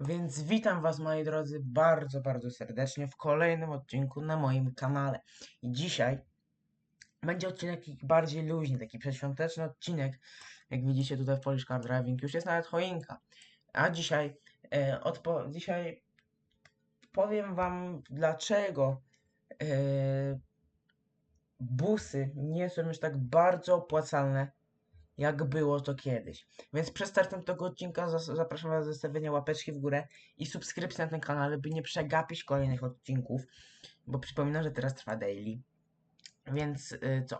Więc witam Was, moi drodzy, bardzo, bardzo serdecznie w kolejnym odcinku na moim kanale. I dzisiaj będzie odcinek bardziej luźny, taki przedświąteczny odcinek. Jak widzicie tutaj w Polish Car Driving już jest nawet choinka. A dzisiaj, e, odpo- dzisiaj powiem Wam, dlaczego e, busy nie są już tak bardzo opłacalne, jak było to kiedyś. Więc przed startem tego odcinka zapraszam Was do zostawienia łapeczki w górę i subskrypcji na tym kanale, by nie przegapić kolejnych odcinków, bo przypominam, że teraz trwa daily. Więc y, co?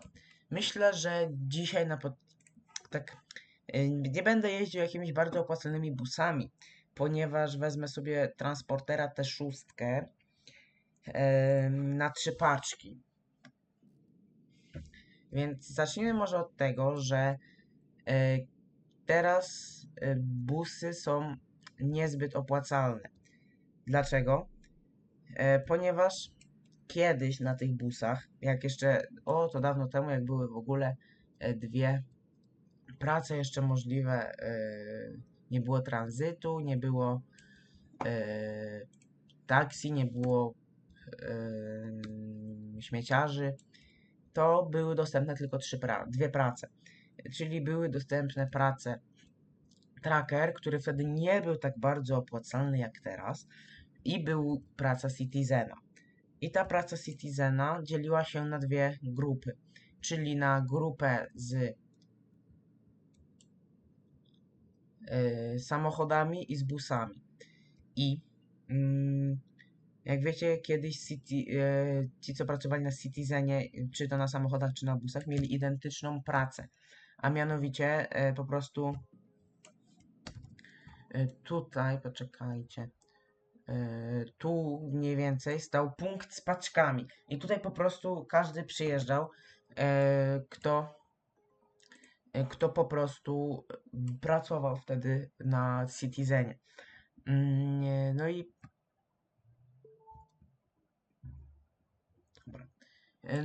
Myślę, że dzisiaj na pod... tak y, nie będę jeździł jakimiś bardzo opłacalnymi busami, ponieważ wezmę sobie transportera T6 em, na trzy paczki. Więc zacznijmy może od tego, że teraz e, busy są niezbyt opłacalne. Dlaczego? E, ponieważ kiedyś na tych busach, jak jeszcze, o to dawno temu, jak były w ogóle e, dwie prace jeszcze możliwe, e, nie było tranzytu, nie było e, taksi, nie było e, śmieciarzy, to były dostępne tylko trzy pra dwie prace. Czyli były dostępne prace Tracker, który wtedy nie był tak bardzo opłacalny jak teraz, i był praca Citizena. I ta praca Citizena dzieliła się na dwie grupy, czyli na grupę z y, samochodami i z busami. I mm, jak wiecie, kiedyś City, ci, co pracowali na Citizenie, czy to na samochodach, czy na busach, mieli identyczną pracę. A mianowicie e, po prostu e, tutaj, poczekajcie, e, tu mniej więcej stał punkt z paczkami. I tutaj po prostu każdy przyjeżdżał, kto, kto po prostu pracował wtedy na Citizenie. Mm, No i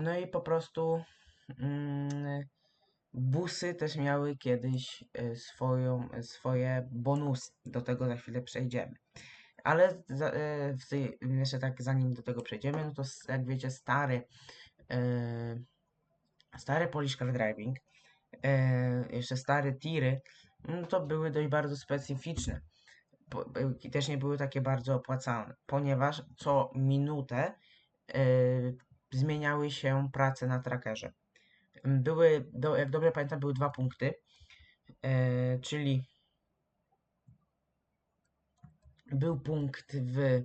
No i po prostu mm, busy też miały kiedyś e, swoją, e, swoje bonusy. Do tego za chwilę przejdziemy. Ale za, e, jeszcze tak zanim do tego przejdziemy, no to jak wiecie stary stary Polish Car Driving jeszcze stare tiry no to były dość bardzo specyficzne. I też nie były takie bardzo opłacalne, ponieważ co minutę zmieniały się prace na trackerze. Były, do, jak dobrze pamiętam, były dwa punkty, e, czyli był punkt w e,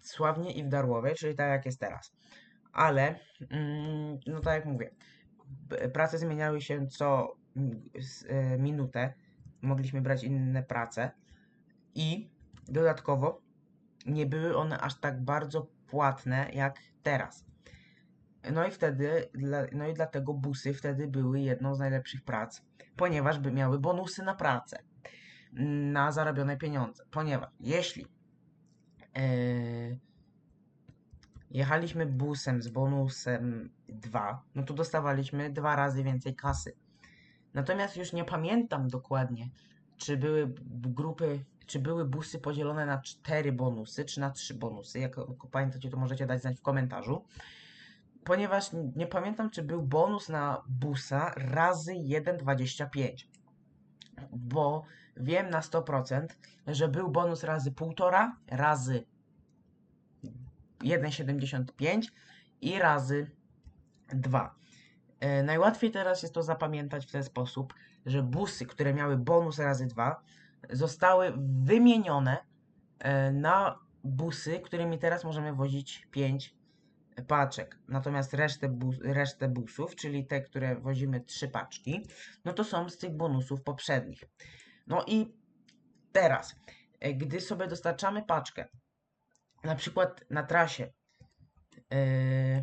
Sławnie i w Darłowie, czyli tak jak jest teraz. Ale, mm, no tak jak mówię, prace zmieniały się co mm, e, minutę. Mogliśmy brać inne prace i dodatkowo nie były one aż tak bardzo płatne jak teraz. No i wtedy, no i dlatego busy wtedy były jedną z najlepszych prac, ponieważ by miały bonusy na pracę, mm, na zarobione pieniądze. Ponieważ jeśli e, jechaliśmy busem z bonusem 2, no to dostawaliśmy dwa razy więcej kasy. Natomiast już nie pamiętam dokładnie, czy były grupy, czy były busy podzielone na cztery bonusy, czy na trzy bonusy. Jak pamiętacie, to możecie dać znać w komentarzu. Ponieważ nie pamiętam, czy był bonus na busa razy 1,25. Bo wiem na 100%, że był bonus razy 1,5, razy 1,75 i razy 2. E, najłatwiej teraz jest to zapamiętać w ten sposób, że busy, które miały bonus razy 2, zostały wymienione e, na busy, którymi teraz możemy wozić 5 paczek. Natomiast resztę, bus, resztę busów, czyli te, które wozimy 3 paczki, no to są z tych bonusów poprzednich. No i teraz, e, gdy sobie dostarczamy paczkę, na przykład na trasie, e,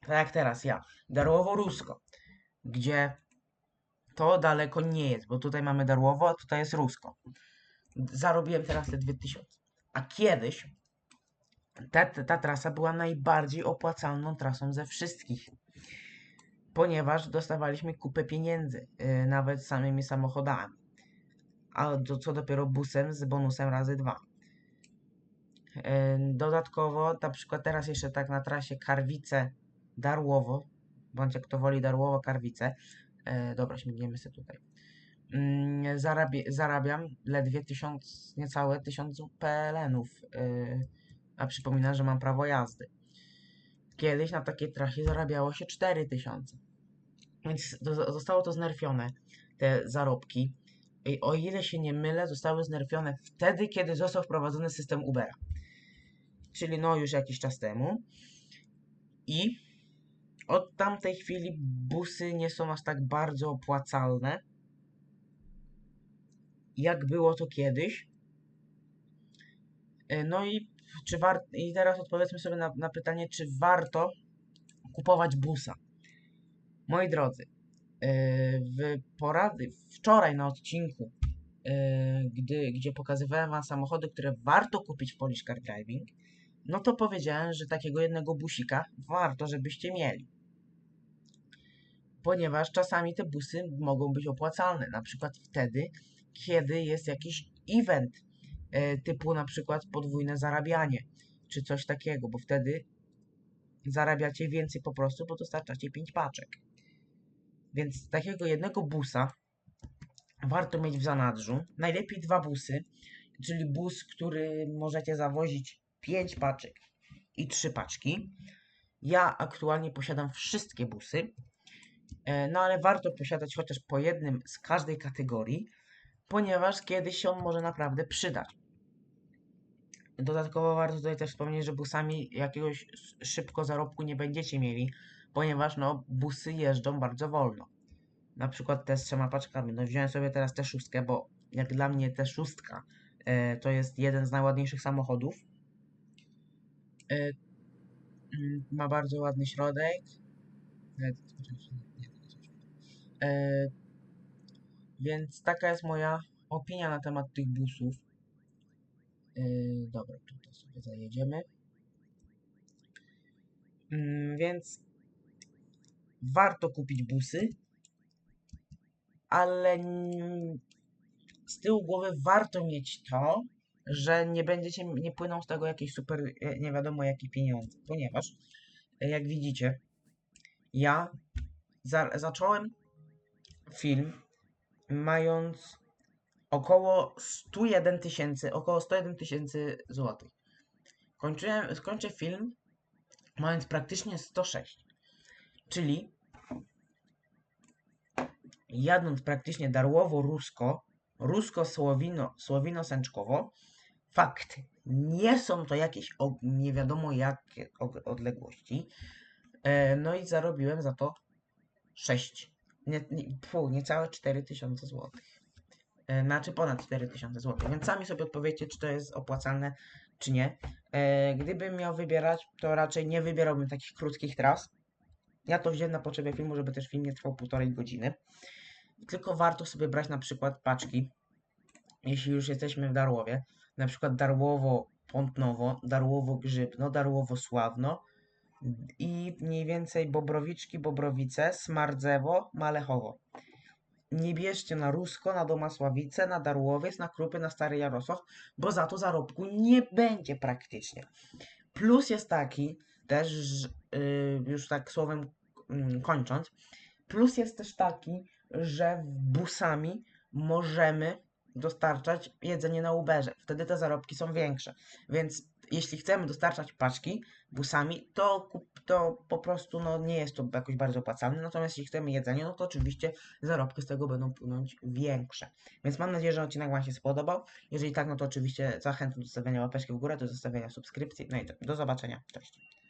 tak jak teraz ja, Darłowo-Rusko, gdzie to daleko nie jest, bo tutaj mamy Darłowo, a tutaj jest Rusko. Zarobiłem teraz te 2000. A kiedyś ta, ta, trasa była najbardziej opłacalną trasą ze wszystkich. ponieważ dostawaliśmy kupę pieniędzy, yy, nawet samymi samochodami. A do, co dopiero busem z bonusem razy dwa. Yy, dodatkowo, na przykład teraz jeszcze tak na trasie Karwice Darłowo, bądź jak to woli Darłowo Karwice. Yy, dobra, śmigniemy sobie tutaj. Yy, zarabie, zarabiam ledwie tysiąc, niecałe tysiąc PLN-ów. A przypominam, że mam prawo jazdy. Kiedyś na takiej trasie zarabiało się 4000. Więc zostało to znerfione, te zarobki. I o ile się nie mylę, zostały znerfione wtedy, kiedy został wprowadzony system Ubera. Czyli no już jakiś czas temu. I od tamtej chwili busy nie są aż tak bardzo opłacalne, jak było to kiedyś. E, No i czy war... I teraz odpowiedzmy sobie na, na pytanie, czy warto kupować busa. Moi drodzy, yy, w porady wczoraj na odcinku, yy, gdy, gdzie pokazywałem wam samochody, które warto kupić w Polish Car Driving, no to powiedziałem, że takiego jednego busika warto, żebyście mieli. Ponieważ czasami te busy mogą być opłacalne, na przykład wtedy, kiedy jest jakiś event, e, typu na przykład podwójne zarabianie, czy coś takiego, bo wtedy zarabiacie więcej po prostu, bo dostarczacie 5 paczek. Więc takiego jednego busa warto mieć w zanadrzu. Najlepiej dwa busy, czyli bus, który możecie zawozić 5 paczek i 3 paczki. Ja aktualnie posiadam wszystkie busy, e, no ale warto posiadać chociaż po jednym z każdej kategorii, ponieważ kiedyś się on może naprawdę przydać. Dodatkowo warto tutaj też wspomnieć, że busami jakiegoś szybko zarobku nie będziecie mieli, ponieważ no busy jeżdżą bardzo wolno. Na przykład te z trzema paczkami. No wziąłem sobie teraz tę szóstkę, bo jak dla mnie tę szóstka e, to jest jeden z najładniejszych samochodów. E, mm, ma bardzo ładny środek. Nawet- E, więc taka jest moja opinia na temat tych busów. Yy, dobra, tutaj sobie zajedziemy. Mm, więc warto kupić busy, ale n- z tyłu głowy warto mieć to, że nie będziecie, nie płyną z tego jakieś super, e, nie wiadomo jakie pieniądze, ponieważ e, jak widzicie, ja za, zacząłem film mając około 101 tysięcy, około 101 tysięcy złotych. Kończyłem, skończę film mając praktycznie 106. Czyli jadąc praktycznie darłowo-rusko, rusko-słowino, słowino-sęczkowo, fakt, nie są to jakieś o, nie wiadomo jakie odległości, e, no i zarobiłem za to 6, nie, nie, fu, niecałe 4 tysiące złotych. E, Znaczy ponad 4000 zł. Więc sami sobie odpowiedzcie, czy to jest opłacalne, czy nie. E, gdybym miał wybierać, to raczej nie wybierałbym takich krótkich tras. Ja to wziąłem na potrzebę filmu, żeby też film nie trwał półtorej godziny. Tylko warto sobie brać na przykład paczki, jeśli już jesteśmy w Darłowie. Na przykład Darłowo Pątnowo, Darłowo Grzybno, Darłowo Sławno i mniej więcej Bobrowiczki, Bobrowice, Smardzewo, Malechowo nie bierzcie na Rusko, na Domasławice, na Darłowiec, na Krupy, na Stary Jarosław, bo za to zarobku nie będzie praktycznie. Plus jest taki, też yy, już tak słowem mm, kończąc, plus jest też taki, że busami możemy dostarczać jedzenie na Uberze. Wtedy te zarobki są większe. Więc jeśli chcemy dostarczać paczki busami, to, to po prostu no, nie jest to jakoś bardzo opłacalne. Natomiast jeśli chcemy jedzenie, no to oczywiście zarobki z tego będą płynąć większe. Więc mam nadzieję, że odcinek Wam się spodobał. Jeżeli tak, no to oczywiście zachęcam do zostawienia łapeczki w górę, do zostawienia subskrypcji. No i do, do zobaczenia. Cześć.